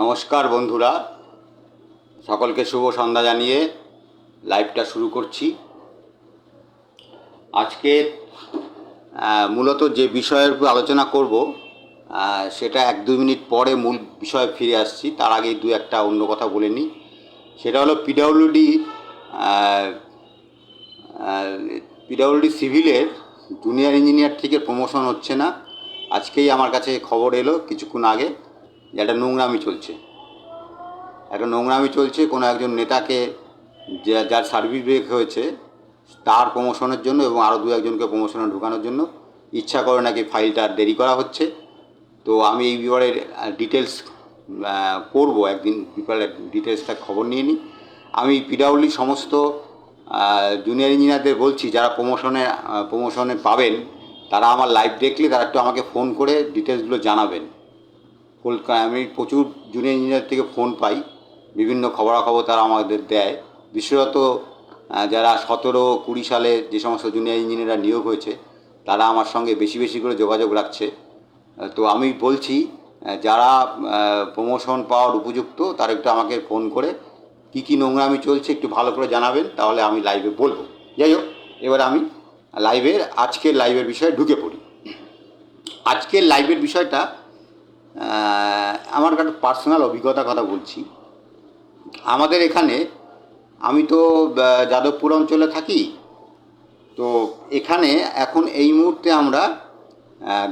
নমস্কার বন্ধুরা। সকলকে শুভ সন্ধ্যা জানিয়ে লাইভটা শুরু করছি। আজকে মূলত যে বিষয়ের উপর আলোচনা করব সেটা এক দুই মিনিট পরে মূল বিষয়ে ফিরে আসছি। তার আগে দু একটা অন্য কথা বলে নিই। সেটা হলো পিডাব্লিউডি পিডাব্লিউডি সিভিলের জুনিয়র ইঞ্জিনিয়ার থেকে প্রমোশন হচ্ছে না। আজকেই আমার কাছে খবর এলো কিছুক্ষণ আগে। যে একটা নোংরামি চলছে। একটা নোংরামি চলছে, কোনো একজন নেতাকে যার সার্ভিস ব্রেক হয়েছে, তার প্রমোশনের জন্য এবং আরও দু একজনকে প্রমোশনে ঢোকানোর জন্য ইচ্ছা করে নাকি ফাইলটা দেরি করা হচ্ছে। তো আমি এই ব্যাপারে ডিটেলস করব একদিন ব্যাপারে ডিটেলসটা খবর নিয়ে নিই। আমি পিডাউলি সমস্ত জুনিয়র ইঞ্জিনিয়ারদের বলছি, যারা প্রমোশনে প্রমোশনে পাবেন, তারা আমার লাইভ দেখলে তারা একটু আমাকে ফোন করে ডিটেলসগুলো জানাবেন। কলকাতা আমি প্রচুর জুনিয়র ইঞ্জিনিয়ার থেকে ফোন পাই। বিভিন্ন খবরাখবর তারা আমাদের দেয়। বিশেষত যারা সতেরো কুড়ি সালে যে সমস্ত জুনিয়র ইঞ্জিনিয়াররা নিয়োগ হয়েছে, তারা আমার সঙ্গে বেশি বেশি করে যোগাযোগ রাখছে। তো আমি বলছি যারা প্রমোশন পাওয়ার উপযুক্ত, তারা একটু আমাকে ফোন করে, কী কী নোংরামি চলছে একটু ভালো করে জানাবেন, তাহলে আমি লাইভে বলব। যাই হোক, এবার আমি লাইভের আজকের লাইভের বিষয়ে ঢুকে পড়ি। আজকের লাইভের বিষয়টা আমার একটা পার্সোনাল অভিজ্ঞতার কথা বলছি। আমাদের এখানে, আমি তো যাদবপুর অঞ্চলে থাকি। তো এখানে এখন এই মুহূর্তে আমরা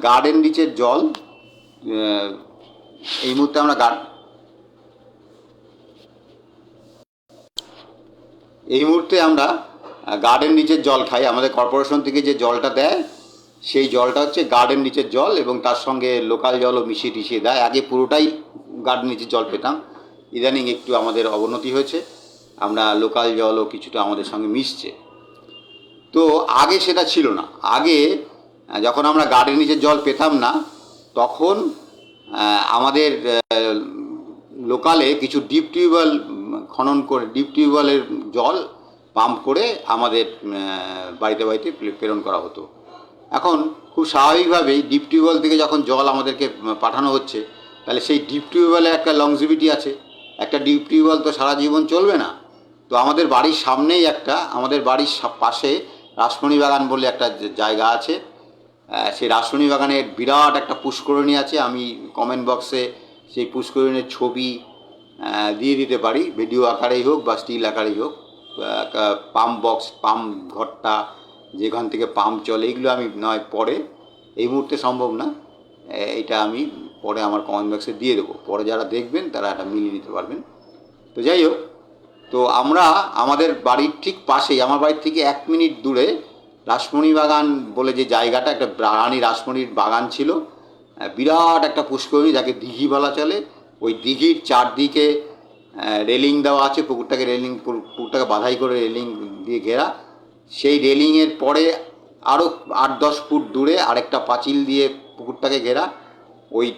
গার্ডেন রিচের জল এই মুহূর্তে আমরা গার্ড এই মুহূর্তে আমরা গার্ডেন নিচের জল খাই। আমাদের কর্পোরেশন থেকে যে জলটা দেয় সেই জলটা হচ্ছে গার্ডেন নিচের জল এবং তার সঙ্গে লোকাল জলও মিশিয়ে টিশিয়ে দেয়। আগে পুরোটাই গার্ডেন নিচের জল পেতাম। ইদানিং একটু আমাদের অবনতি হয়েছে। আমরা লোকাল জলও কিছুটা আমাদের সঙ্গে মিশছে। তো আগে সেটা ছিল না। আগে যখন আমরা গার্ডেন নিচের জল পেতাম না, তখন আমাদের লোকালে কিছু ডিপ টিউবওয়েল খনন করে ডিপ টিউবওয়েলের জল পাম্প করে আমাদের বাড়িতে বাড়িতে প্রেরণ করা হতো। এখন খুব স্বাভাবিকভাবেই ডিপ টিউবওয়েল থেকে যখন জল আমাদেরকে পাঠানো হচ্ছে, তাহলে সেই ডিপ টিউবওয়েলের একটা লংজিভিটি আছে। একটা ডিপ টিউবওয়েল তো সারা জীবন চলবে না। তো আমাদের বাড়ির সামনেই একটা, আমাদের বাড়ির পাশে রাসমণি বাগান বলে একটা জায়গা আছে। সেই রাসমণি বাগানের বিরাট একটা পুষ্করণী আছে। আমি কমেন্ট বক্সে সেই পুষ্করণীর ছবি দিয়ে দিতে পারি। ভিডিও আকারেই হোক বা স্টিল আকারেই হোক পাম্প বক্স পাম্প ঘরটা যেখান থেকে পাম্প চলে এইগুলো আমি নয়, পরে এই মুহূর্তে সম্ভব না। এটা আমি পরে আমার কমেন্ট বক্সে দিয়ে দেবো। পরে যারা দেখবেন, তারা এটা মিলিয়ে নিতে পারবেন। তো যাই হোক, তো আমরা আমাদের বাড়ির ঠিক পাশেই, আমার বাড়ির থেকে এক মিনিট দূরে রাসমণি বাগান বলে যে জায়গাটা, একটা রানী রাসমণির বাগান ছিল। বিরাট একটা পুষ্করণী, যাকে দিঘি বলা চলে। ওই দিঘির চারদিকে রেলিং দেওয়া আছে, পুকুরটাকে রেলিং, পুকুরটাকে বাধাই করে রেলিং দিয়ে ঘেরা। সেই রেলিংয়ের পরে আরও আট, দশ ফুট দূরে আরেকটা পাঁচিল দিয়ে পুকুরটাকে ঘেরা। ওই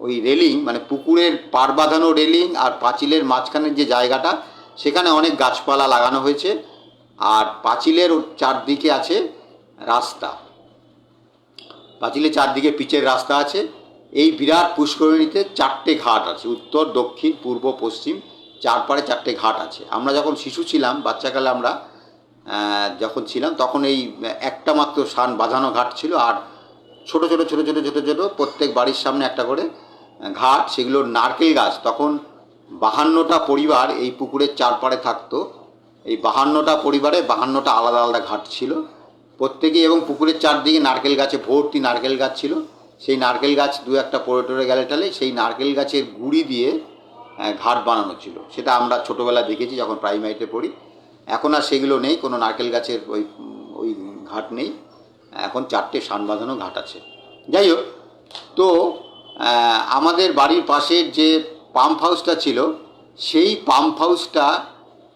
ওই রেলিং মানে পুকুরের পার বাঁধানো রেলিং আর পাঁচিলের মাঝখানের যে জায়গাটা, সেখানে অনেক গাছপালা লাগানো হয়েছে। আর পাঁচিলের চারদিকে আছে রাস্তা। পাঁচিলের চারদিকে পিচের রাস্তা আছে। এই বিরাট পুষ্করিণীতে চারটে ঘাট আছে, উত্তর, দক্ষিণ, পূর্ব, পশ্চিম, চারপাড়ে চারটে ঘাট আছে। আমরা যখন শিশু ছিলাম, বাচ্চাকালে আমরা যখন ছিলাম, তখন এই একটা মাত্র সান বাঁধানো ঘাট ছিল, আর ছোট ছোট ছোট ছোট ছোট ছোট প্রত্যেক বাড়ির সামনে একটা করে ঘাট, সেগুলো নারকেল গাছ। তখন বাহান্নটা পরিবার এই পুকুরের চারপাড়ে থাকতো। এই বাহান্নটা পরিবারে বাহান্নটা আলাদা আলাদা ঘাট ছিল। প্রত্যেকেই, এবং পুকুরের চারদিকে নারকেল গাছে ভর্তি নারকেল গাছ ছিল। সেই নারকেল গাছ দু একটা পড়ে টরে গেলে টালে, সেই নারকেল গাছের গুড়ি দিয়ে ঘাট বানানো ছিল। সেটা আমরা ছোটোবেলা দেখেছি, যখন প্রাইমারিতে পড়ি। এখন আর সেগুলো নেই, কোনো নারকেল গাছের ওই ওই ঘাট নেই। এখন চারটে সান বাঁধানো ঘাট আছে। যাই হোক, তো আমাদের বাড়ির পাশের যে পাম্প হাউসটা ছিল, সেই পাম্প হাউসটা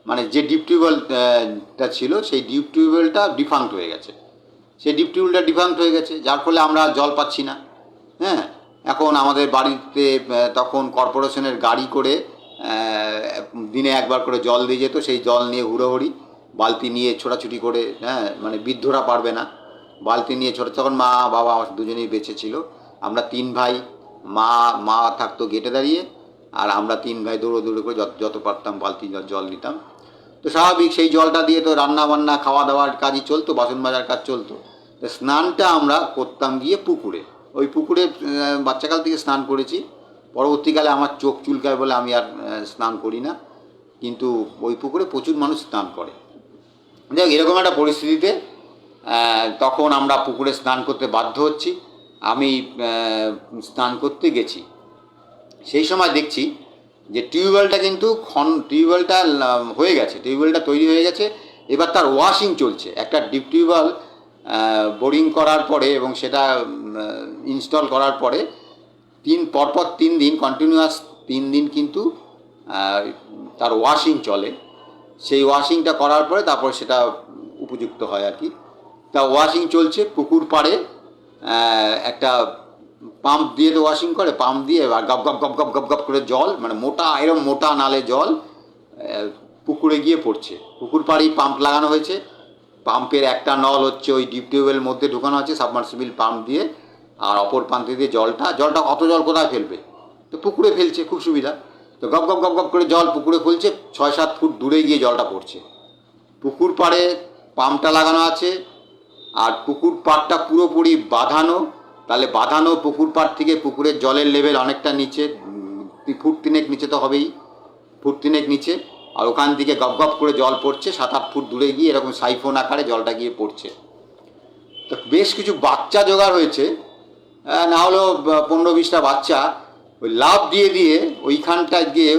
মানে যে ডিপ টিউবওয়েলটা ছিল, সেই ডিপ টিউবওয়েলটা ডিফাঙ্ক্ট হয়ে গেছে। সেই ডিপ টিউবওয়েলটা ডিফাঙ্ক্ট হয়ে গেছে, যার ফলে আমরা জল পাচ্ছি না। হ্যাঁ এখন আমাদের বাড়িতে তখন কর্পোরেশনের গাড়ি করে দিনে একবার করে জল দিয়ে যেত, সেই জল নিয়ে হুড়োহুড়ি, বালতি নিয়ে ছোটাছুটি করে হ্যাঁ মানে বৃদ্ধরা পারবে না। বালতি নিয়ে ছোটো, তখন মা, বাবা দুজনেই বেঁচে ছিল। আমরা তিন ভাই, মা মা থাকতো গেটে দাঁড়িয়ে, আর আমরা তিন ভাই দৌড়ো দৌড়ো করে যত যত পারতাম বালতি জল- নিতাম। তো স্বাভাবিক সেই জলটা দিয়ে তো রান্না বান্না খাওয়া দাওয়ার কাজই চলতো বাসন মাজার কাজ চলতো। তো স্নানটা আমরা করতাম গিয়ে পুকুরে। ওই পুকুরে বাচ্চাকাল থেকে স্নান করেছি। পরবর্তীকালে আমার চোখ চুলকায় বলে আমি আর স্নান করি না। কিন্তু ওই পুকুরে প্রচুর মানুষ স্নান করে। যাই এরকম একটা পরিস্থিতিতে তখন আমরা পুকুরে স্নান করতে বাধ্য হচ্ছি। আমি স্নান করতে গেছি। সেই সময় দেখছি যে টিউবওয়েলটা কিন্তু খন টিউবওয়েলটা হয়ে গেছে। টিউবওয়েলটা তৈরি হয়ে গেছে। এবার তার ওয়াশিং চলছে। একটা ডিপ টিউবওয়েল বোরিং করার পরে এবং সেটা ইনস্টল করার পরে তিন, পরপর তিন দিন কন্টিনিউয়াস তিন দিন কিন্তু তার ওয়াশিং চলে। সেই ওয়াশিংটা করার পরে তারপর সেটা উপযুক্ত হয় আর কি। তা ওয়াশিং চলছে, পুকুর পাড়ে একটা পাম্প দিয়ে তো ওয়াশিং করে পাম্প দিয়ে আর গপ গপ গপ গপ গপ গপ করে জল মানে মোটা, এরম মোটা নালে জল পুকুরে গিয়ে পড়ছে। পুকুর পাড়েই পাম্প লাগানো হয়েছে। পাম্পের একটা নল হচ্ছে ওই ডিপ টিউবের মধ্যে ঢুকানো আছে সাবমার্সিবল পাম্প দিয়ে। আর অপর প্রান্তে দিয়ে জলটা জলটা অত জল কোথায় ফেলবে? তো পুকুরে ফেলছে, খুব সুবিধা। তো গপ গপ গপ গপ করে জল পুকুরে খুলছে, ছয়, সাত ফুট দূরে গিয়ে জলটা পড়ছে। পুকুর পাড়ে পাম্পটা লাগানো আছে, আর পুকুর পাড়টা পুরোপুরি বাঁধানো। তাহলে বাঁধানো পুকুর পাড় থেকে পুকুরের জলের লেভেল অনেকটা নিচে ফুট তিনেক নিচে তো হবেই। ফুট তিনেক নিচে, আর ওখান থেকে গপ গপ করে জল পড়ছে, সাত, আট ফুট দূরে গিয়ে এরকম সাইফোন আকারে জলটা গিয়ে পড়ছে। তো বেশ কিছু বাচ্চা জোগাড় হয়েছে না হলেও পনেরো বিশটা বাচ্চা ওই লাভ দিয়ে দিয়ে ওইখানটায় গিয়ে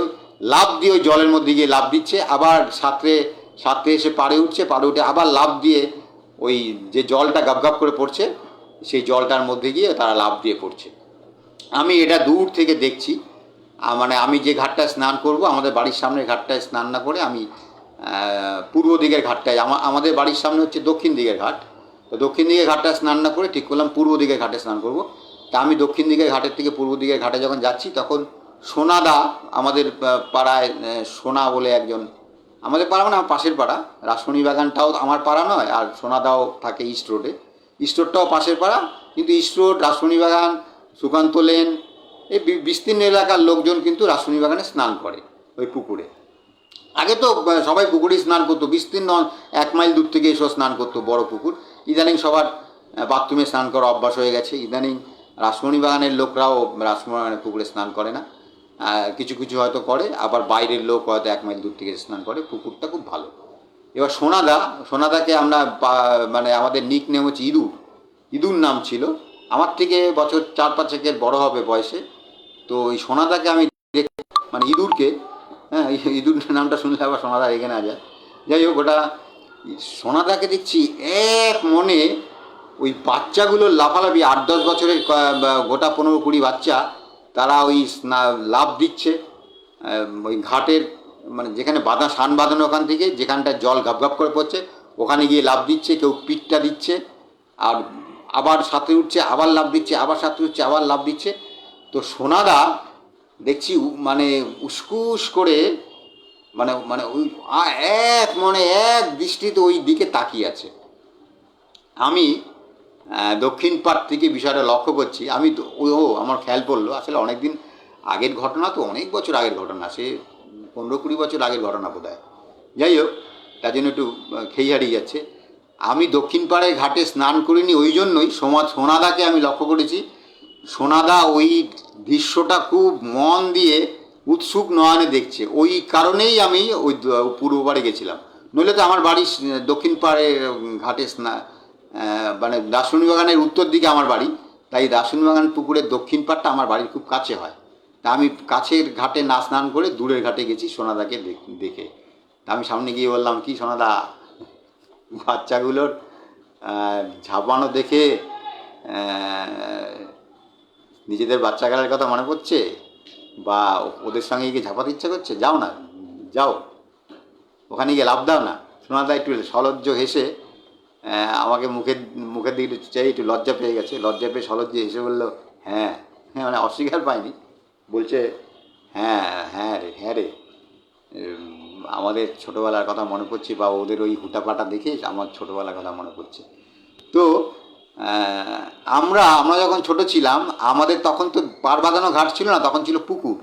লাভ দিয়ে ওই জলের মধ্যে গিয়ে লাভ দিচ্ছে, আবার সাঁতরে সাঁতরে এসে পাড়ে উঠছে, পাড়ে উঠে আবার লাভ দিয়ে ওই যে জলটা গাপ করে পড়ছে, সেই জলটার মধ্যে গিয়ে তারা লাভ দিয়ে পড়ছে। আমি এটা দূর থেকে দেখছি মানে আমি যে ঘাটটায় স্নান করব, আমাদের বাড়ির সামনের ঘাটটায় স্নান না করে আমি পূর্ব দিকের ঘাটটায় আমাদের বাড়ির সামনে হচ্ছে দক্ষিণ দিকের ঘাট। দক্ষিণ দিকের ঘাটটায় স্নান না করে ঠিক করলাম, পূর্ব দিকের ঘাটে স্নান করব। তা আমি দক্ষিণ দিকের ঘাটের থেকে পূর্ব দিকের ঘাটে যখন যাচ্ছি, তখন সোনাদা আমাদের পাড়ায় সোনা বলে একজন, আমাদের পাড়া মানে আমার পাশের পাড়া, রাসমণি বাগানটাও আমার পাড়া নয়, আর সোনাদাও থাকে ইস্ট রোডে ইস্ট রোডটাও পাশের পাড়া, কিন্তু ইস্ট রোড রাসমণি বাগান, সুকান্ত লেন এই বিস্তীর্ণ এলাকার লোকজন কিন্তু রাসমণি বাগানে স্নান করে ওই পুকুরে। আগে তো সবাই পুকুরেই স্নান করতো, বিস্তীর্ণ এক মাইল দূর থেকে এসেও স্নান করতো বড় পুকুর। ইদানিং সবার বাথরুমে স্নান করা অভ্যাস হয়ে গেছে। ইদানিং রাসমণি বাগানের লোকরাও রাসমণি বাগানের পুকুরে স্নান করে না। কিছু কিছু হয়তো করে, আবার বাইরের লোক হয়তো এক মাইল দূর থেকে স্নান করে। পুকুরটা খুব ভালো। এবার সোনাদা, সোনাদাকে আমরা মানে আমাদের নিক নেম হচ্ছে ইঁদুর। ইঁদুর নাম ছিল। আমার থেকে বছর চার পাঁচ পাঁচেকের বড় হবে বয়সে। তো ওই সোনাদাকে আমি মানে ইঁদুরকে হ্যাঁ ইঁদুর নামটা শুনলে আবার সোনাদা রেগে না যায় যাই হোক, ওটা সোনাদাকে দেখছি এক মনে ওই বাচ্চাগুলো লাফালাফি, আট দশ বছরের গোটা পনেরো কুড়ি বাচ্চা, তারা ওই লাফ দিচ্ছে ওই ঘাটের মানে যেখানে বাঁধা, সান বাঁধানো ওখান থেকে, যেখানটা জল ঘাপ করে পড়ছে, ওখানে গিয়ে লাফ দিচ্ছে, কেউ পিঠটা দিচ্ছে, আর আবার সাথে উঠছে, আবার লাফ দিচ্ছে, আবার সাথে উঠছে, আবার লাফ দিচ্ছে। তো সোনাদা দেখছি মানে উসকুস করে মানে মানে ওই এক মনে এক দৃষ্টিতে ওই দিকে তাকিয়ে আছে। আমি দক্ষিণ পাড় থেকে বিষয়টা লক্ষ্য করছি। আমি ও আমার খেয়াল পড়ল। আসলে অনেক দিন আগের ঘটনা তো, অনেক বছর আগের ঘটনা। সে পনেরো কুড়ি বছর আগের ঘটনা বোধ হয় যাই হোক, তার জন্য একটু খেই হারিয়ে যাচ্ছে। আমি দক্ষিণ পাড়ের ঘাটে স্নান করিনি, ওই জন্যই সোমা, সোনাদাকে আমি লক্ষ্য করেছি। সোনাদা ওই দৃশ্যটা খুব মন দিয়ে উৎসুক নয়নে দেখছে। ওই কারণেই আমি ওই পূর্ব পাড়ে গেছিলাম। নইলে তো আমার বাড়ি দক্ষিণ পাড়ে ঘাটে স্না মানে দাসুনি বাগানের উত্তর দিকে আমার বাড়ি। তাই দাসুনি বাগান পুকুরের দক্ষিণ পাড়টা আমার বাড়ির খুব কাছে হয়। তা আমি কাছের ঘাটে না স্নান করে দূরের ঘাটে গেছি সোনাদাকে দেখ- তা আমি সামনে গিয়ে বললাম, কি সোনাদা, বাচ্চাগুলোর ঝাপানো দেখে নিজেদের বাচ্চা বাচ্চাকালের কথা মনে পড়ছে? বা ওদের সঙ্গে গিয়ে ঝাপাতে ইচ্ছা করছে? যাও না, যাও। ওখানে গিয়ে লাভ দাও না। সোনাদা একটু সলজ্জ হেসে আমাকে মুখের মুখের দিকে চাই একটু লজ্জা পেয়ে গেছে। লজ্জা পেয়ে সলজ্জে হেসে বলল হ্যাঁ। হ্যাঁ মানে অস্বীকার পায়নি। বলছে হ্যাঁ হ্যাঁ রে হ্যাঁ রে। আমাদের ছোটোবেলার কথা মনে পড়ছে বা ওদের ওই হুটাপাটা দেখে আমার ছোটোবেলার কথা মনে পড়ছে। তো আমরা আমরা যখন ছোট ছিলাম, আমাদের তখন তো পার বাঁধানো ঘাট ছিল না, তখন ছিল পুকুর।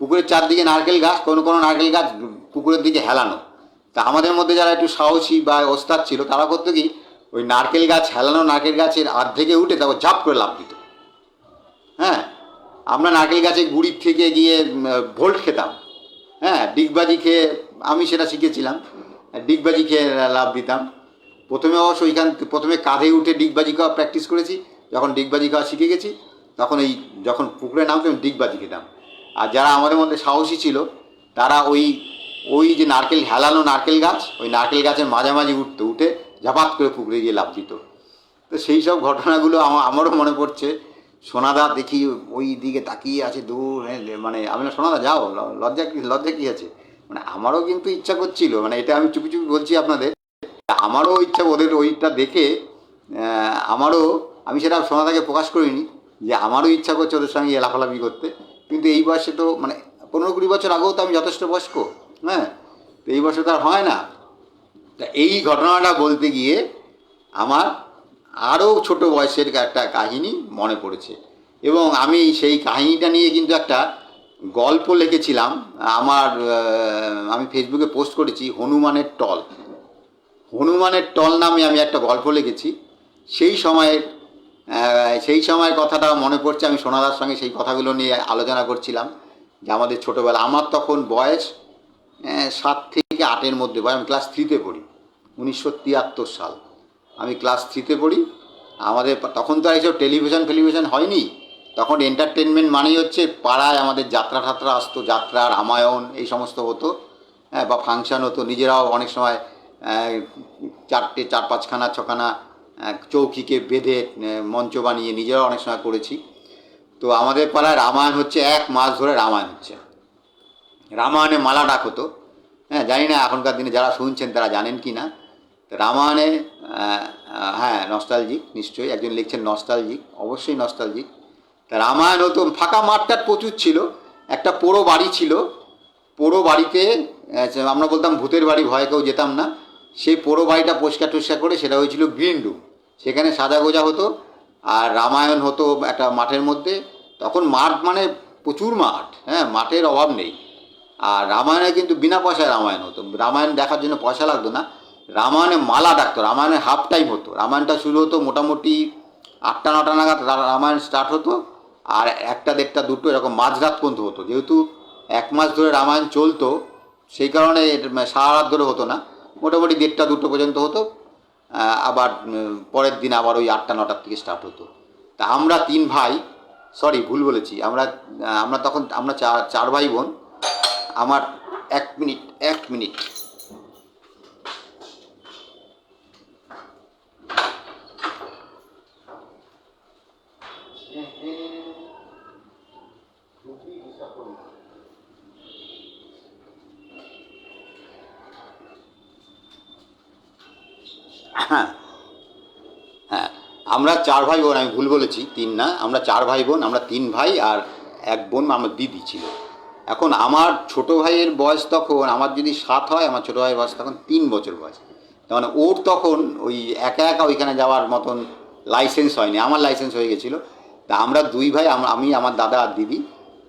পুকুরের চারদিকে নারকেল গাছ, কোনো কোনো নারকেল গাছ পুকুরের দিকে হেলানো। তা আমাদের মধ্যে যারা একটু সাহসী বা ওস্তাদ ছিল, তারা করতো কি, ওই নারকেল গাছ হেলানো, নারকেল গাছের অর্ধেকে উঠে তারপর ঝাপ করে লাভ দিত। হ্যাঁ আমরা নারকেল গাছের গুড়ির থেকে গিয়ে ভোল্ট খেতাম। হ্যাঁ ডিগবাজি খেয়ে আমি সেটা শিখেছিলাম। ডিগবাজি খেয়ে লাভ দিতাম। প্রথমে অবশ্য ওইখান প্রথমে কাঁধে উঠে ডিগবাজি খাওয়া প্র্যাকটিস করেছি যখন ডিগবাজি খাওয়া শিখে গেছি তখন এই যখন পুকুরে নামতাম ডিগবাজি খেতাম। আর যারা আমাদের মধ্যে সাহসী ছিল তারা ওই ওই যে নারকেল হেলানো নারকেল গাছ ওই নারকেল গাছের মাঝামাঝি উঠতো উঠে ঝাপাত করে পুকুরে গিয়ে লাভ দিত। তো সেই সব ঘটনাগুলো আমার আমারও মনে পড়ছে। সোনাদা দেখি ওই দিকে তাকিয়ে আছে দূর হ্যাঁ, মানে আমি না সোনাদা যাও লজ্জা কি লজ্জা কী আছে? মানে আমারও কিন্তু ইচ্ছা করছিল মানে এটা আমি চুপি চুপি বলছি আপনাদের আমারও ইচ্ছা, ওদের ওইটা দেখে আমারও, আমি সেটা সোনাদাকে প্রকাশ করিনি যে আমারও ইচ্ছা করছে ওদের সঙ্গে এলাফালাফি করতে। কিন্তু এই বয়সে তো মানে পনেরো কুড়ি বছর আগেও তো আমি যথেষ্ট বয়স্ক হ্যাঁ? তো এই বয়সে তো আর হয় না। তা এই ঘটনাটা বলতে গিয়ে আমার আরও ছোট বয়সের একটা কাহিনী মনে পড়েছে। এবং আমি সেই কাহিনীটা নিয়ে কিন্তু একটা গল্প লিখেছিলাম। আমার আমি ফেসবুকে পোস্ট করেছি, হনুমানের টল। হনুমানের টল নামে আমি একটা গল্প লিখেছি। সেই সময়ের সেই সময়ের কথাটা মনে পড়ছে, আমি সোনাদার সঙ্গে সেই কথাগুলো নিয়ে আলোচনা করছিলাম, যে আমাদের ছোটোবেলা, আমার তখন বয়স সাত থেকে আটের মধ্যে বয়স, আমি ক্লাস থ্রিতে পড়ি, উনিশশো তিয়াত্তর সাল। আমি ক্লাস থ্রিতে পড়ি, আমাদের তখন তো আর এইসব টেলিভিশন ফেলিভিশন হয়নি, তখন এন্টারটেনমেন্ট মানেই হচ্ছে পাড়ায় আমাদের যাত্রা ঠাত্রা আসতো, যাত্রা, রামায়ণ, এই সমস্ত হতো হ্যাঁ বা ফাংশন হতো, নিজেরাও অনেক সময় চারটে, চার পাঁচখানা, ছখানা চৌকিকে বেঁধে মঞ্চ বানিয়ে নিজেরাও অনেক সময় করেছি। তো আমাদের পাড়ায় রামায়ণ হচ্ছে এক মাস ধরে রামায়ণ হচ্ছে। রামায়ণে মালা ডাক হতো হ্যাঁ জানি না এখনকার দিনে যারা শুনছেন তারা জানেন কি না। রামায়ণে হ্যাঁ নস্টালজিক নিশ্চয়ই। একজন লিখছেন নস্টালজিক অবশ্যই নস্টালজিক তা রামায়ণ হতো, ফাঁকা মাঠটা প্রচুর ছিল। একটা পোড়ো বাড়ি ছিল। পোড়ো বাড়িতে আমরা বলতাম ভূতের বাড়ি, ভয়ে কেউ যেতাম না। সেই পোড়ো বাড়িটা পরিষ্কার টরিষ্কার করে সেটা হয়েছিল গ্রিন রুম। সেখানে সাজা গোজা হতো আর রামায়ণ হতো একটা মাঠের মধ্যে। তখন মাঠ মানে প্রচুর মাঠ হ্যাঁ মাঠের অভাব নেই। আর রামায়ণে কিন্তু বিনা পয়সায় রামায়ণ হতো। রামায়ণ দেখার জন্য পয়সা লাগতো না। রামায়ণে মালা ডাকতো, রামায়ণে হাফ টাইম হতো। রামায়ণটা শুরু হতো মোটামুটি আটটা, নটা নাগাদ রামায়ণ স্টার্ট হতো। আর একটা, দেড়টা, দুটো এরকম মাঝরাত পর্যন্ত হতো। যেহেতু এক মাস ধরে রামায়ণ চলতো, সেই কারণে সারা রাত ধরে হতো না। মোটামুটি দেড়টা দুটো পর্যন্ত হতো। আবার পরের দিন আবার ওই আটটা, নটার থেকে স্টার্ট হতো। তা আমরা তিন ভাই সরি ভুল বলেছি, আমরা আমরা তখন, আমরা চার চার ভাই বোন, আমার এক মিনিট এক মিনিট। হ্যাঁ। হ্যাঁ। আমরা চার ভাই বোন আমি ভুল বলেছি, তিন না। আমরা চার ভাই বোন আমরা তিন ভাই আর এক বোন, আমার দিদি ছিল। এখন আমার ছোট ভাইয়ের বয়স তখন, আমার যদি সাত হয়, আমার ছোট ভাইয়ের বয়স তখন তিন বছর বয়স। তার মানে ওর তখন ওই একা একা ওইখানে যাওয়ার মতন লাইসেন্স হয়নি, আমার লাইসেন্স হয়ে গেছিল। তা আমরা দুই ভাই, আমি আমার দাদা আর দিদি,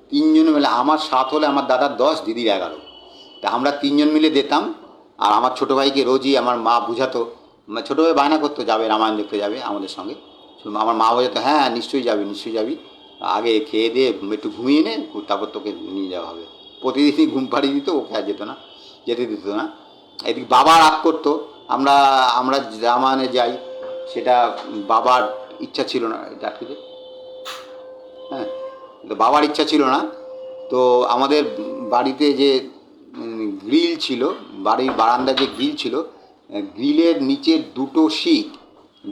তিনজন মিলে, আমার সাত হলে আমার দাদার দশ, দিদির এগারো। তা আমরা তিনজন মিলে যেতাম, আর আমার ছোটো ভাইকে রোজই আমার মা বুঝাতো মানে ছোটো ভাই বায়না করতে, যাবে, রামায়ণ দেখতে যাবে আমাদের সঙ্গে। আমার মা বোঝাতো হ্যাঁ নিশ্চয়ই যাবি নিশ্চয়ই যাবি। আগে খেয়ে দিয়ে একটু ঘুমিয়ে নে, তারপর তোকে নিয়ে যাওয়া হবে। প্রতিদিনই ঘুম পাড়িয়ে দিত, ওকে আর যেত না, যেতে দিত না। এদিকে বাবা রাগ করতো, আমরা আমরা রামায়ণে যাই। সেটা বাবার ইচ্ছা ছিল না, এটা আটকে হ্যাঁ তো বাবার ইচ্ছা ছিল না। তো আমাদের বাড়িতে যে গ্রিল ছিল, বাড়ির বারান্দায় যে গ্রিল ছিল গ্রিলের নিচের দুটো শিক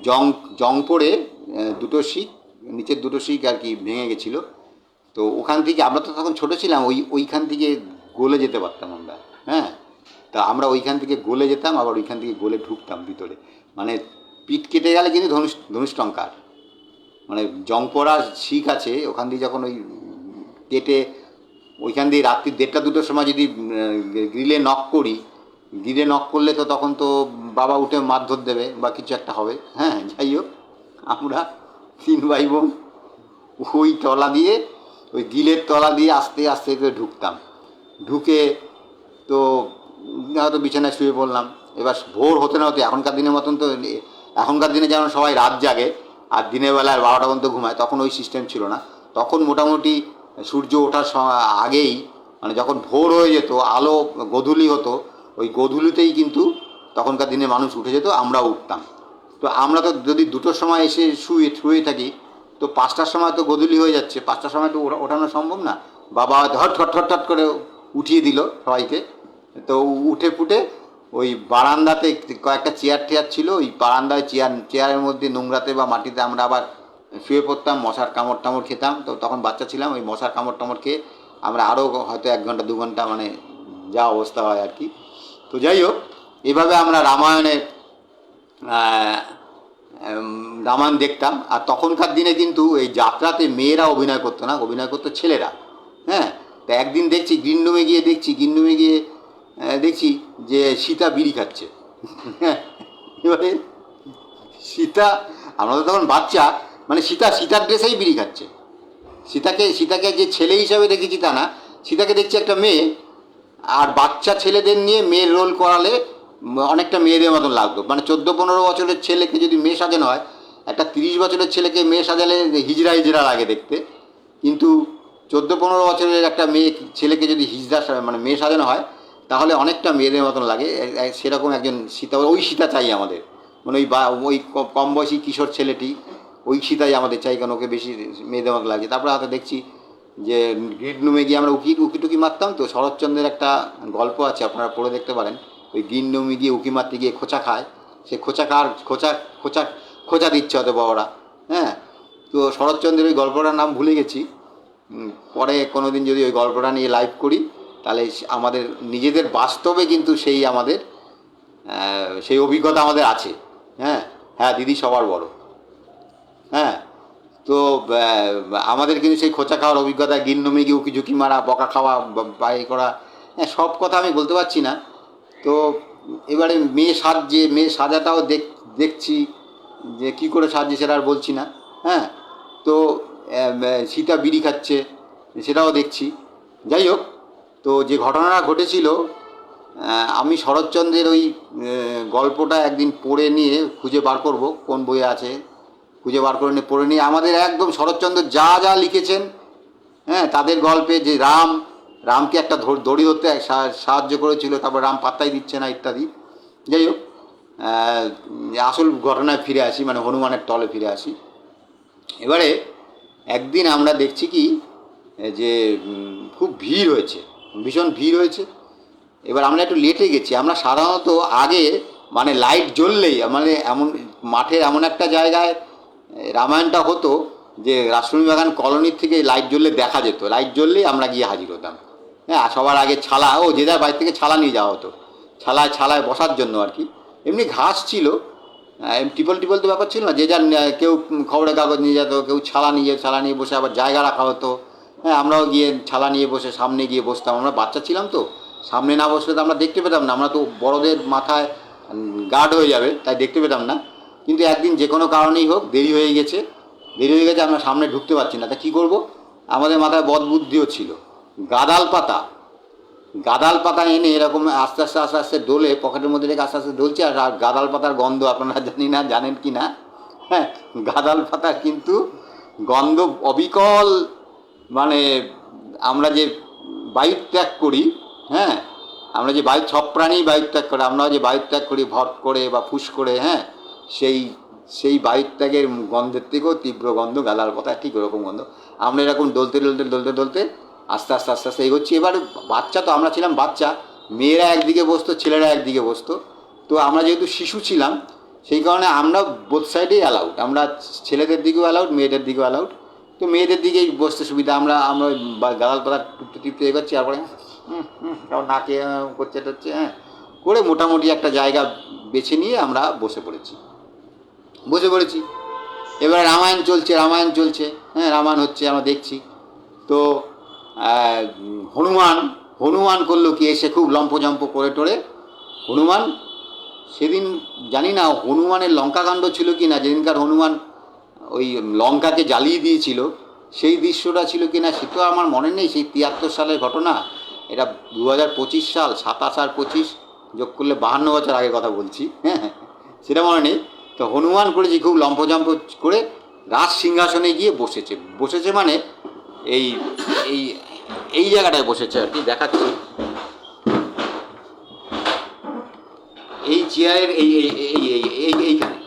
জং জং পড়ে দুটো শিক নিচের দুটো শিক আর কি ভেঙে গেছিল। তো ওখান থেকে আমরা তো তখন ছোটো ছিলাম, ওই ওইখান থেকে গলে যেতে পারতাম আমরা হ্যাঁ? তা আমরা ওইখান থেকে গলে যেতাম, আবার ওইখান থেকে গলে ঢুকতাম ভিতরে। মানে পিঠ কেটে গেলে কিন্তু ধনুষ ধনুষ্টঙ্কার মানে জং পড়া শিখ আছে, ওখান দিয়ে যখন ওই কেটে ওইখান দিয়ে রাত্রি দেড়টা দুটোর সময় যদি গ্রিলে নক করি গ্রিলে নক করলে তো তখন তো বাবা উঠে মারধর দেবে বা কিছু একটা হবে। হ্যাঁ যাই হোক, আমরা তিন ভাই বোন ওই তলা দিয়ে, ওই গিলের তলা দিয়ে আস্তে আস্তে করে ঢুকতাম। ঢুকে তো হয়তো বিছানায় শুয়ে পড়লাম। এবার ভোর হতে না হতে এখনকার দিনের মতন তো এখনকার দিনে যেমন সবাই রাত জাগে আর দিনের বেলায় বারোটা পর্যন্ত ঘুমায়, তখন ওই সিস্টেম ছিল না। তখন মোটামুটি সূর্য ওঠার আগেই মানে যখন ভোর হয়ে যেত, আলো গোধূলি হতো ওই গোধূলিতেই কিন্তু তখনকার দিনে মানুষ উঠে যেত, আমরা উঠতাম। তো আমরা তো যদি দুটোর সময় এসে শুয়ে শুয়ে থাকি, তো পাঁচটার সময় তো গোধূলি হয়ে যাচ্ছে, পাঁচটার সময় তো ওঠানো সম্ভব না। বাবা হট ঠট হট হট করে উঠিয়ে দিল সবাইকে। তো উঠে ফুটে ওই বারান্দাতে কয়েকটা চেয়ার টেয়ার ছিল, ওই বারান্দায় চেয়ার, চেয়ারের মধ্যে নোংরাতে বা মাটিতে আমরা আবার শুয়ে পড়তাম, মশার কামড় টামড় খেতাম। তো তখন বাচ্চা ছিলাম, ওই মশার কামড় টামড় খেয়ে আমরা আরও হয়তো এক ঘণ্টা, দু ঘণ্টা মানে যা অবস্থা হয় আর কি। তো যাই হোক এভাবে আমরা রামায়ণের রামায়ণ দেখতাম। আর তখনকার দিনে কিন্তু এই যাত্রাতে মেয়েরা অভিনয় করতো না, অভিনয় করতো ছেলেরা। হ্যাঁ? তা একদিন দেখছি গ্রিনরুমে গিয়ে দেখছি গ্রিনরুমে গিয়ে দেখছি যে সীতা বিড়ি খাচ্ছে। এবারে সীতা, আমরা তো তখন বাচ্চা মানে সীতা, সীতার ড্রেসেই বিড়ি খাচ্ছে। সীতাকে সীতাকে যে ছেলে হিসাবে দেখেছি তা না। সীতাকে দেখছি একটা মেয়ে আর বাচ্চা ছেলেদের নিয়ে মেয়ের রোল করালে অনেকটা মেয়েদের মতন লাগতো। মানে চোদ্দ পনেরো বছরের ছেলেকে যদি মেয়ে সাজানো হয়, একটা তিরিশ বছরের ছেলেকে মেয়ে সাজালে হিজড়া হিজড়া লাগে দেখতে। কিন্তু চোদ্দ পনেরো বছরের একটা মেয়ে ছেলেকে যদি হিজড়া মানে মেয়ে সাজানো হয়, তাহলে অনেকটা মেয়েদের মতন লাগে। সেরকম একজন সীতা, ওই সীতা চাই আমাদের। মানে ওই বা, ওই কম বয়সী কিশোর ছেলেটি, ওই সীতাই আমাদের চাই, কারণ ওকে বেশি মেয়েদের মতো লাগে। তারপরে হয়তো দেখছি যে গ্রিন রুমে গিয়ে আমরা উকি উকি টুকি মারতাম তো শরৎচন্দ্রের একটা গল্প আছে, আপনারা পড়ে দেখতে পারেন। ওই গ্রিন রুমে গিয়ে উকি মারতে গিয়ে খোঁচা খায়। সে খোঁচা খার খোঁচা খোঁচা খোঁচা দিচ্ছে হয়তো বাবারা হ্যাঁ? তো শরৎচন্দ্রের ওই গল্পটার নাম ভুলে গেছি। পরে কোনো দিন যদি ওই গল্পটা নিয়ে লাইভ করি, তাহলে আমাদের নিজেদের বাস্তবে কিন্তু সেই আমাদের সেই অভিজ্ঞতা আমাদের আছে। হ্যাঁ? হ্যাঁ দিদি সবার বড়। হ্যাঁ? তো আমাদের কিন্তু সেই খোঁচা খাওয়ার অভিজ্ঞতা গিন্নমে গিয়ে উকি ঝুঁকি মারা, বকা খাওয়া বাই করা হ্যাঁ সব কথা আমি বলতে পারছি না। তো, এবারে মেয়ে সাজছে, মেয়ে সাজাটাও দেখ, দেখছি যে কি করে সাজছে সেটা আর বলছি না হ্যাঁ। তো সীতা বিড়ি খাচ্ছে, সেটাও দেখছি। যাই হোক, তো যে ঘটনাটা ঘটেছিল আমি শরৎচন্দ্রের ওই গল্পটা একদিন পড়ে নিয়ে খুঁজে বার করব, কোন বইয়ে আছে। খুঁজে বার করে নিয়ে পড়ে নিয়ে আমাদের একদম শরৎচন্দ্র যা যা লিখেছেন হ্যাঁ তাদের গল্পে যে রাম, রামকে একটা দড়ি ধরতে সাহায্য করেছিল, তারপর রাম পাত্তাই দিচ্ছে না, ইত্যাদি। যাই হোক আসল ঘটনায় ফিরে আসি মানে হনুমানের তলে ফিরে আসি। এবারে একদিন আমরা দেখছি কি, যে খুব ভিড় হয়েছে, ভীষণ ভিড় হয়েছে। এবার আমরা একটু লেটে গেছি, আমরা সাধারণত আগে মানে লাইট জ্বললেই মানে এমন মাঠের এমন একটা জায়গায় রামায়ণটা হতো যে রাষ্ট্রমী বাগান কলোনির থেকে লাইট জ্বললে দেখা যেত। লাইট জ্বললেই আমরা গিয়ে হাজির হতাম। হ্যাঁ সবার আগে ছালা, ও যে যার বাড়ি থেকে ছালা নিয়ে যাওয়া হতো। ছালায় ছালায় বসার জন্য আর কি। এমনি ঘাস ছিল। টিপল টিপল তো ব্যাপার ছিল না। যে যার কেউ খবরের কাগজ নিয়ে যেত, কেউ ছালা নিয়ে ছালা নিয়ে বসে আবার জায়গা রাখা হতো। হ্যাঁ আমরাও গিয়ে ছালা নিয়ে বসে সামনে গিয়ে বসতাম। আমরা বাচ্চা ছিলাম তো। সামনে না বসলে তো আমরা দেখতে পেতাম না। আমরা তো বড়দের মাথায় গার্ড হয়ে যাবে, তাই দেখতে পেতাম না। কিন্তু একদিন যে কোনো কারণেই হোক দেরি হয়ে গেছে। দেরি হয়ে গেছে আমরা সামনে ঢুকতে পারছি না। তা কী করব? আমাদের মাথায় বদবুদ্ধিও ছিল। গাদাল পাতা। গাদাল পাতা এনে এরকম আস্তে আস্তে আস্তে আস্তে ডোলে পকেটের মধ্যে রেখে আস্তে আস্তে ডলছে আর গাদাল পাতার গন্ধ আপনারা জানি না, জানেন কি না? হ্যাঁ গাদাল পাতার কিন্তু গন্ধ অবিকল মানে আমরা যে বায়ু ত্যাগ করি হ্যাঁ আমরা যে বায়ু সব প্রাণী বায়ু ত্যাগ করে আমরা যে বায়ু ত্যাগ করি ভট করে বা ফুস করে হ্যাঁ সেই সেই বায়ু ত্যাগের গন্ধের থেকেও তীব্র গন্ধ, গালার কথা, ঠিক ওরকম গন্ধ। আমরা এরকম ডলতে ডলতে ডলতে ডলতে আস্তে আস্তে আস্তে আস্তে এগোচ্ছি। এবার বাচ্চা তো আমরা ছিলাম বাচ্চা, মেয়েরা একদিকে বসতো, ছেলেরা একদিকে বসতো। তো আমরা যেহেতু শিশু ছিলাম, সেই কারণে আমরা বোথ সাইডেই অ্যালাউড আমরা ছেলেদের দিকেও অ্যালাউড মেয়েদের দিকেও অ্যালাউড তো মেয়েদের দিকেই বসতে সুবিধা, আমরা আমরা গাদাল পাতা টিপতে টিপতে এগোচ্ছি, তারপরে নাকে করছে হ্যাঁ করে মোটামুটি একটা জায়গা বেছে নিয়ে আমরা বসে পড়েছি। বসে পড়েছি। এবারে রামায়ণ চলছে রামায়ণ চলছে। হ্যাঁ রামায়ণ হচ্ছে, আমরা দেখছি। তো হনুমান হনুমান করল কি, এসে খুব লম্পজম্প করে টোরে। হনুমান, সেদিন, জানি না, হনুমানের লঙ্কাকাণ্ড ছিল কি না যেদিনকার হনুমান ওই লঙ্কাকে জ্বালিয়ে দিয়েছিল, সেই দৃশ্যটা ছিল কি না সে তো আমার মনে নেই, সেই তিয়াত্তর সালের ঘটনা। এটা দু হাজার পঁচিশ সাল, সাতাশ আর পঁচিশ, যোগ করলে বাহান্ন বছর আগে কথা বলছি। হ্যাঁ সেটা মনে নেই। তো হনুমান করেছি খুব লম্পজম্প করে রাজ সিংহাসনে গিয়ে বসেছে। বসেছে মানে এই এই এই জায়গাটায় বসেছে আর কি, দেখাচ্ছি। এই চেয়ারের, এই এই এই এই এই, এইখানে।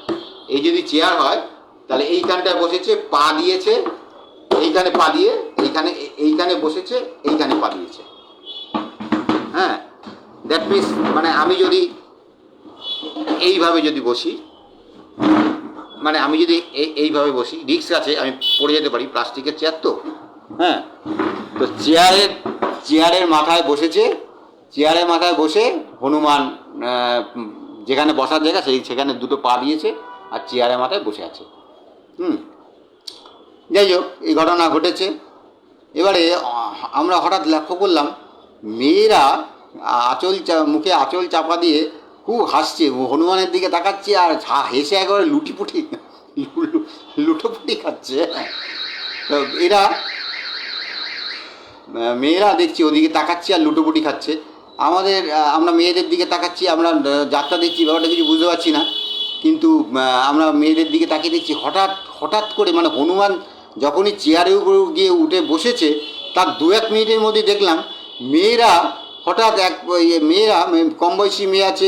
এই যদি চেয়ার হয়, তাহলে এইখানটায় বসেছে, পা দিয়েছে, এইখানে পা দিয়ে, এইখানে এইখানে বসেছে, এইখানে পা দিয়েছে। হ্যাঁ দ্যাট মিনস মানে আমি যদি এইভাবে যদি বসি মানে আমি যদি এই- এইভাবে বসি রিক্স আছে, আমি পড়ে যেতে পারি, প্লাস্টিকের চেয়ার তো। হ্যাঁ? তো চেয়ারের চেয়ারের মাথায় বসেছে চেয়ারের মাথায় বসে হনুমান যেখানে বসার জায়গা, সেই, সেখানে দুটো পা দিয়েছে, আর চেয়ারের মাথায় বসে আছে। হুম? যাই হোক, এই ঘটনা ঘটেছে। এবারে আমরা হঠাৎ লক্ষ্য করলাম, মেয়েরা আঁচল মুখে আঁচল চাপা দিয়ে খুব হাসছে হনুমানের দিকে তাকাচ্ছে আর হেসে একেবারে লুটিপুটি লুটোপুটি খাচ্ছে। এরা মেয়েরা দেখছি ওদিকে তাকাচ্ছে আর লুটোপুটি খাচ্ছে। আমাদের আমরা মেয়েদের দিকে তাকাচ্ছি, আমরা যাত্রা দেখছি, ব্যাপারটা কিছু বুঝতে পারছি না। কিন্তু আমরা মেয়েদের দিকে তাকিয়ে দেখছি, হঠাৎ হঠাৎ করে মানে হনুমান যখনই চেয়ারের উপরে গিয়ে উঠে বসেছে, তার দু এক মিনিটের মধ্যে দেখলাম, মেয়েরা হঠাৎ এক ইয়ে মেয়েরা কম বয়সী মেয়ে আছে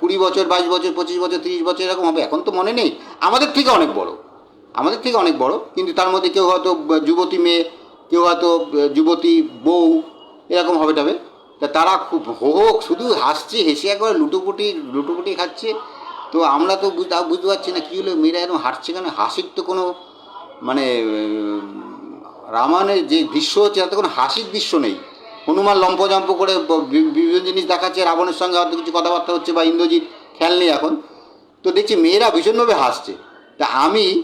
কুড়ি বছর, বাইশ বছর, পঁচিশ বছর, তিরিশ বছর, এরকম হবে। এখন তো মনে নেই। আমাদের থেকে অনেক বড়। আমাদের থেকে অনেক বড়। কিন্তু তার মধ্যে কেউ হয়তো যুবতী মেয়ে, কেউ হয়তো যুবতী বউ, এরকম হবে তবে তা তারা খুব হো হো, শুধু হাসছে, হেসে একবার লুটোপুটি লুটোপুটি খাচ্ছে। তো আমরা তো তাও বুঝতে পারছি না, কী হলো? মেয়েরা এরকম হাঁটছে কেন? হাসির তো কোনো মানে রামায়ণের যে দৃশ্য হচ্ছে, তাতে কোনো হাসির দৃশ্য নেই। হনুমান লম্পজম্প করে বিভিন্ন জিনিস দেখাচ্ছে, রাবণের সঙ্গে হয়তো কিছু কথাবার্তা হচ্ছে বা ইন্দ্রজিৎ খেয়াল নেই এখন। তো দেখছি মেয়েরা ভীষণভাবে হাসছে। তা আমি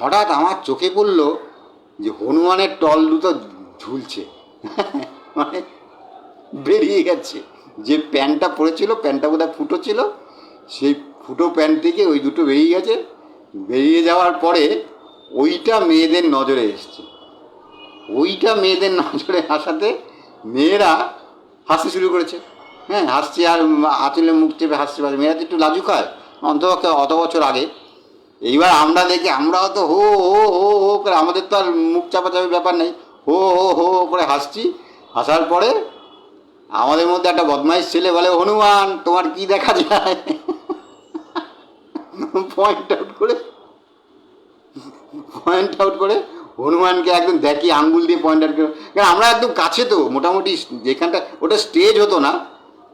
হঠাৎ আমার চোখে পড়ল যে হনুমানের টল দুটো ঝুলছে। মানে বেরিয়ে গেছে। যে প্যান্টটা পরেছিল, প্যান্টটা বোধহয় ফুটো ছিল, সেই ফুটো প্যান্ট থেকে ওই দুটো বেরিয়ে গেছে। বেরিয়ে যাওয়ার পরে ওইটা মেয়েদের নজরে এসছে। ওইটা মেয়েদের নজরে আসাতে মেয়েরা হাসতে শুরু করেছে। হ্যাঁ হাসছে আর আঁচলে মুখ চেপে হাসতে পারে মেয়েরা তো একটু লাজুক হয়? অন্তপক্ষে অত বছর আগে। এইবার আমরা দেখি, আমরাও তো হো হো হো হো করে, আমাদের তো আর মুখ চাপাচাপি ব্যাপার নেই। হো হো হো করে হাসছি। হাসার পরে আমাদের মধ্যে একটা বদমাইশ ছেলে বলে, হনুমান, তোমার কি দেখা যায়? পয়েন্ট আউট করে পয়েন্ট আউট করে হনুমানকে একদম দেখি, আঙ্গুল দিয়ে পয়েন্ট আউট করে। কারণ আমরা একদম কাছে তো, মোটামুটি যেখানটা ওটা স্টেজ হতো না।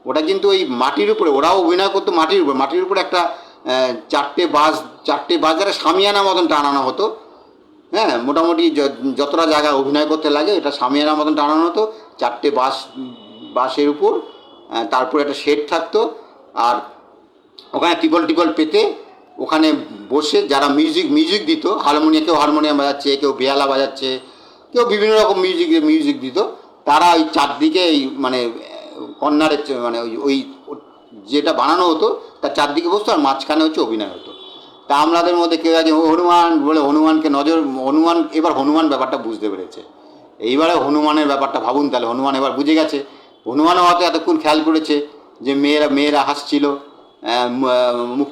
ওটা কিন্তু ওই মাটির উপরে, ওরাও অভিনয় করতো মাটির উপরে। মাটির উপরে একটা চারটে বাস চারটে বাস যারা সামিয়ানা মতন টানানো হতো। হ্যাঁ মোটামুটি যতটা জায়গা অভিনয় করতে লাগে, এটা সামিয়ানার মতন টানানো হতো। চারটে বাস বাসের উপর তারপরে একটা শেড থাকতো। আর ওখানে টিপল টিপল পেতে ওখানে বসে যারা মিউজিক মিউজিক দিত হারমোনিয়াম কেউ হারমোনিয়াম বাজাচ্ছে, কেউ বেয়ালা বাজাচ্ছে, কেউ বিভিন্ন রকম মিউজিক মিউজিক দিত, তারা ওই চারদিকে এই মানে কর্নারের মানে ওই ওই যেটা বানানো হতো, তার চারদিকে বসতো আর মাঝখানে হচ্ছে অভিনয় হতো। তা আমাদের মধ্যে কেউ আছে হনুমান, বলে হনুমানকে নজর, হনুমান, এবার হনুমান ব্যাপারটা বুঝতে পেরেছে। এইবারে হনুমানের ব্যাপারটা ভাবুন তাহলে, হনুমান এবার বুঝে গেছে। হনুমানও হয়তো এতক্ষণ খেয়াল করেছে যে মেয়েরা মেয়েরা হাসছিল।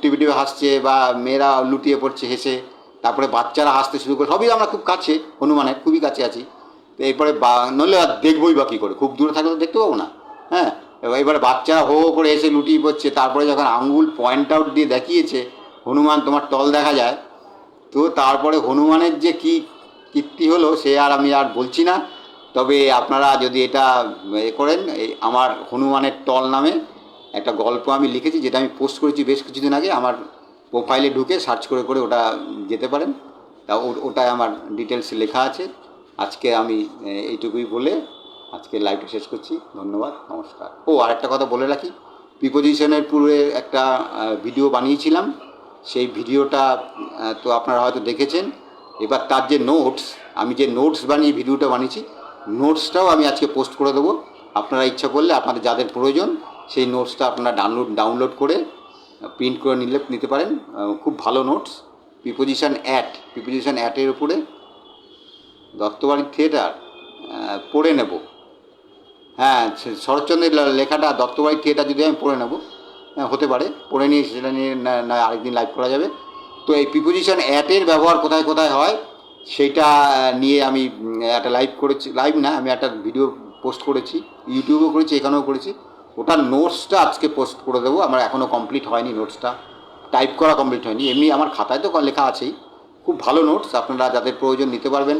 টিপে টিপে হাসছে বা মেয়েরা লুটিয়ে পড়ছে, হেসে। তারপরে বাচ্চারা হাসতে শুরু করে, সবই আমরা খুব কাছে, হনুমানের খুবই কাছে আছি। তো এরপরে বা, নইলে আর দেখবই বা কী করে, খুব দূরে থাকলে তো দেখতে পাবো না। হ্যাঁ এবার- এবারে বাচ্চারা হো করে এসে লুটিয়ে পড়ছে, তারপরে যখন আঙ্গুল পয়েন্ট আউট দিয়ে দেখিয়েছে, হনুমান তোমার টল দেখা যায়। তো তারপরে হনুমানের যে কি কীর্তি হলো, সে আর আমি আর বলছি না। তবে আপনারা যদি এটা এ করেন আমার হনুমানের টল নামে একটা গল্প আমি লিখেছি, যেটা আমি পোস্ট করেছি বেশ কিছুদিন আগে, আমার প্রোফাইলে ঢুকে সার্চ করে করে ওটা যেতে পারেন। তা ওটায় আমার ডিটেলস লেখা আছে। আজকে আমি এইটুকুই বলে আজকে লাইভটা শেষ করছি। ধন্যবাদ, নমস্কার। ও, আরেকটা কথা বলে রাখি। প্রিপোজিশনের পূর্বে একটা ভিডিও বানিয়েছিলাম। সেই ভিডিওটা তো আপনারা হয়তো দেখেছেন। এবার তার যে নোটস আমি যে নোটস বানিয়ে ভিডিওটা বানিয়েছি নোটসটাও আমি আজকে পোস্ট করে দেবো। আপনারা ইচ্ছা করলে, আপনাদের যাদের প্রয়োজন সেই নোটসটা আপনারা ডাউনলোড ডাউনলোড করে প্রিন্ট করে নিলে নিতে পারেন। খুব ভালো নোটস প্রিপোজিশন অ্যাট প্রিপোজিশন অ্যাটের উপরে দত্তবাড়ির থিয়েটার পড়ে নেব। হ্যাঁ শরৎচন্দ্রের লেখাটা দত্তবাড়ির থিয়েটার যদি আমি পড়ে নেব হ্যাঁ, হতে পারে। পড়ে নিয়ে সেটা নিয়ে না আরেকদিন লাইভ করা যাবে। তো এই প্রিপোজিশন অ্যাটের ব্যবহার কোথায় কোথায় হয় সেইটা নিয়ে আমি একটা লাইভ করেছি। লাইভ না আমি একটা ভিডিও পোস্ট করেছি ইউটিউবেও করেছি এখানেও করেছি। ওটার নোটসটা আজকে পোস্ট করে দেবো। আমার এখনও কমপ্লিট হয়নি নোটসটা টাইপ করা কমপ্লিট হয়নি। এমনি আমার খাতায় তো লেখা আছেই। খুব ভালো নোটস আপনারা যাদের প্রয়োজন নিতে পারবেন।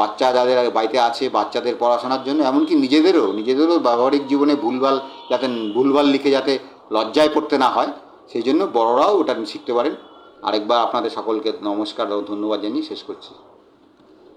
বাচ্চা যাদের বাড়িতে আছে, বাচ্চাদের পড়াশোনার জন্য, এমনকি নিজেদেরও নিজেদেরও ব্যবহারিক জীবনে ভুলভাল যাতে ভুলভাল লিখে যাতে লজ্জায় পড়তে না হয়, সেই জন্য বড়রাও ওটা শিখতে পারেন। আরেকবার আপনাদের সকলকে নমস্কার ও ধন্যবাদ জানিয়ে শেষ করছি।